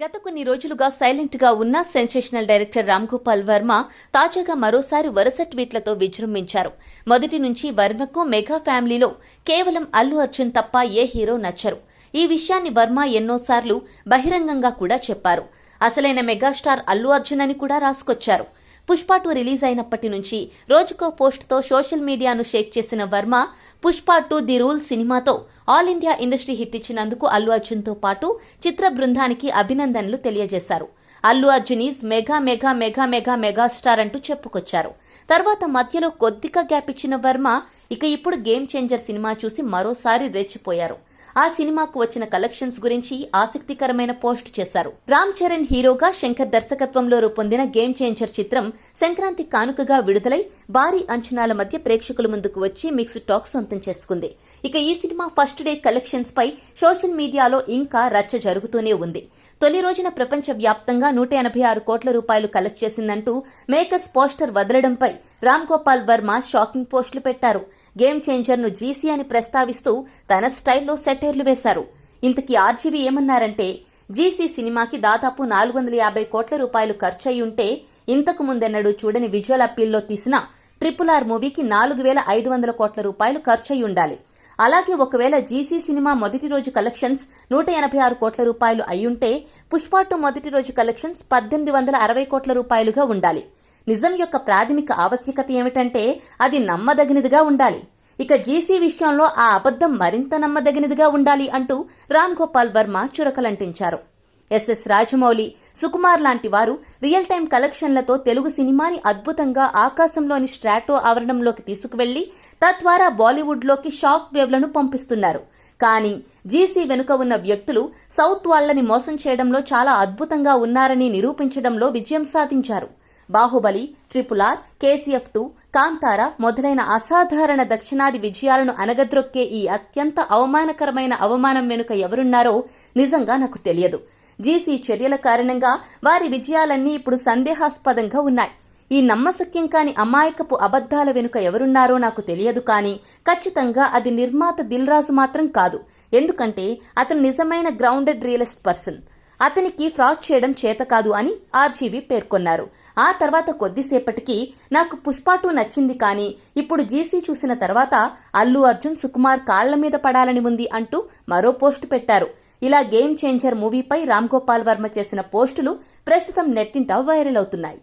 గత కొన్ని రోజులుగా సైలెంట్గా ఉన్న సెన్సేషనల్ డైరెక్టర్ రామ్ గోపాల్ వర్మ తాజాగా మరోసారి వరుస ట్వీట్లతో విజృంభించారు. మొదటి నుంచి వర్మకు మెగా ఫ్యామిలీలో కేవలం అల్లు అర్జున్ తప్ప ఏ హీరో నచ్చరు. ఈ విషయాన్ని వర్మ ఎన్నోసార్లు బహిరంగంగా కూడా చెప్పారు. అసలైన మెగాస్టార్ అల్లు అర్జున్ అని కూడా రాసుకొచ్చారు. పుష్ప టూ రిలీజ్ అయినప్పటి నుంచి రోజుకో పోస్ట్తో సోషల్ మీడియాను షేక్ చేసిన Varma Pushpa two the rule సినిమాతో ఆల్ ఇండియా ఇండస్ట్రీ హిట్ ఇచ్చినందుకు అల్లు అర్జున్తో పాటు చిత్ర బృందానికి అభినందనలు తెలియజేశారు. Allu Arjun is mega mega mega mega mega star అంటూ చెప్పుకొచ్చారు. తర్వాత మధ్యలో కొద్దిగా గ్యాప్ ఇచ్చిన వర్మ ఇక ఇప్పుడు గేమ్ చేంజర్ సినిమా చూసి మరోసారి రెచ్చిపోయారు. ఆ సినిమాకు వచ్చిన కలెక్షన్స్ గురించి ఆసక్తికరమైన పోస్ట్ చేశారు. రామ్ చరణ్ హీరోగా శంకర్ దర్శకత్వంలో రూపొందిన గేమ్ చేంజర్ చిత్రం సంక్రాంతి కానుకగా విడుదలై భారీ అంచనాల మధ్య ప్రేక్షకుల ముందుకు వచ్చి మిక్స్డ్ టాక్ సొంతం చేసుకుంది. ఇక ఈ సినిమా ఫస్ట్ డే కలెక్షన్స్ పై సోషల్ మీడియాలో ఇంకా రచ్చ జరుగుతూనే ఉంది. తొలి రోజున ప్రపంచ వ్యాప్తంగా నూట ఎనభై ఆరు కోట్ల రూపాయలు కలెక్ట్ చేసిందంటూ మేకర్స్ పోస్టర్ వదలడంపై రామ్ గోపాల్ వర్మ షాకింగ్ పోస్టులు పెట్టారు. గేమ్ చేంజర్ను జీసీ అని ప్రస్తావిస్తూ తన స్టైల్లో సెటైర్లు వేశారు. ఇంతకీ ఆర్జీవీ ఏమన్నారంటే జీసీ సినిమాకి దాదాపు నాలుగు వందల యాభై కోట్ల రూపాయలు ఖర్చయి ఉంటే ఇంతకు ముందెన్నడూ చూడని విజువల్ అప్పీల్లో తీసిన ట్రిపుల్ ఆర్ మూవీకి నాలుగు వేల ఐదు వందల కోట్ల రూపాయలు ఖర్చయి ఉండాలి అలాగే ఒకవేళ జీసీ సినిమా మొదటి రోజు కలెక్షన్స్ నూట ఎనభై ఆరు కోట్ల రూపాయలు అయ్యుంటే పుష్ప టూ మొదటి రోజు కలెక్షన్స్ పద్దెనిమిది వందల అరవై కోట్ల రూపాయలుగా ఉండాలి. నిజం యొక్క ప్రాథమిక ఆవశ్యకత ఏమిటంటే అది నమ్మదగినదిగా ఉండాలి. ఇక జీసీ విషయంలో ఆ అబద్ధం మరింత నమ్మదగినదిగా ఉండాలి అంటూ రామ్ గోపాల్ వర్మ చురకలంటించారు. ఎస్ఎస్ రాజమౌళి సుకుమార్ లాంటి వారు రియల్ టైం కలెక్షన్లతో తెలుగు సినిమాని అద్భుతంగా ఆకాశంలోని స్ట్రాటో ఆవరణంలోకి తీసుకువెళ్ళి తద్వారా బాలీవుడ్లోకి షాక్ వేవ్లను పంపిస్తున్నారు. కానీ జీసీ వెనుక ఉన్న వ్యక్తులు సౌత్ వాళ్ళని మోసం చేయడంలో చాలా అద్భుతంగా ఉన్నారని నిరూపించడంలో విజయం సాధించారు. Baahubali triple R KGF two Kantara మొదలైన అసాధారణ దక్షిణాది విజయాలను అనగద్రొక్కే ఈ అత్యంత అవమానకరమైన అవమానం వెనుక ఎవరున్నారో నిజంగా నాకు తెలియదు. జీసీ చర్యల కారణంగా వారి విజయాలన్నీ ఇప్పుడు సందేహాస్పదంగా ఉన్నాయి. ఈ నమ్మశక్యం కాని అమాయకపు అబద్ధాల వెనుక ఎవరున్నారో నాకు తెలియదు కానీ ఖచ్చితంగా అది నిర్మాత దిల్రాజు మాత్రం కాదు. ఎందుకంటే అతను నిజమైన గ్రౌండెడ్ రియలిస్ట్ పర్సన్. అతనికి ఫ్రాడ్ చేయడం చేత కాదు అని ఆర్జీవి పేర్కొన్నారు. ఆ తర్వాత కొద్దిసేపటికి నాకు పుష్పాటు నచ్చింది కానీ ఇప్పుడు జీసీ చూసిన తర్వాత అల్లు అర్జున్ సుకుమార్ కాళ్ళ మీద పడాలని ఉంది అంటూ మరో పోస్టు పెట్టారు. ఇలా గేమ్ చేంజర్ మూవీపై రామ్ గోపాల్ వర్మ చేసిన పోస్టులు ప్రస్తుతం నెట్టింట వైరల్ అవుతున్నాయి.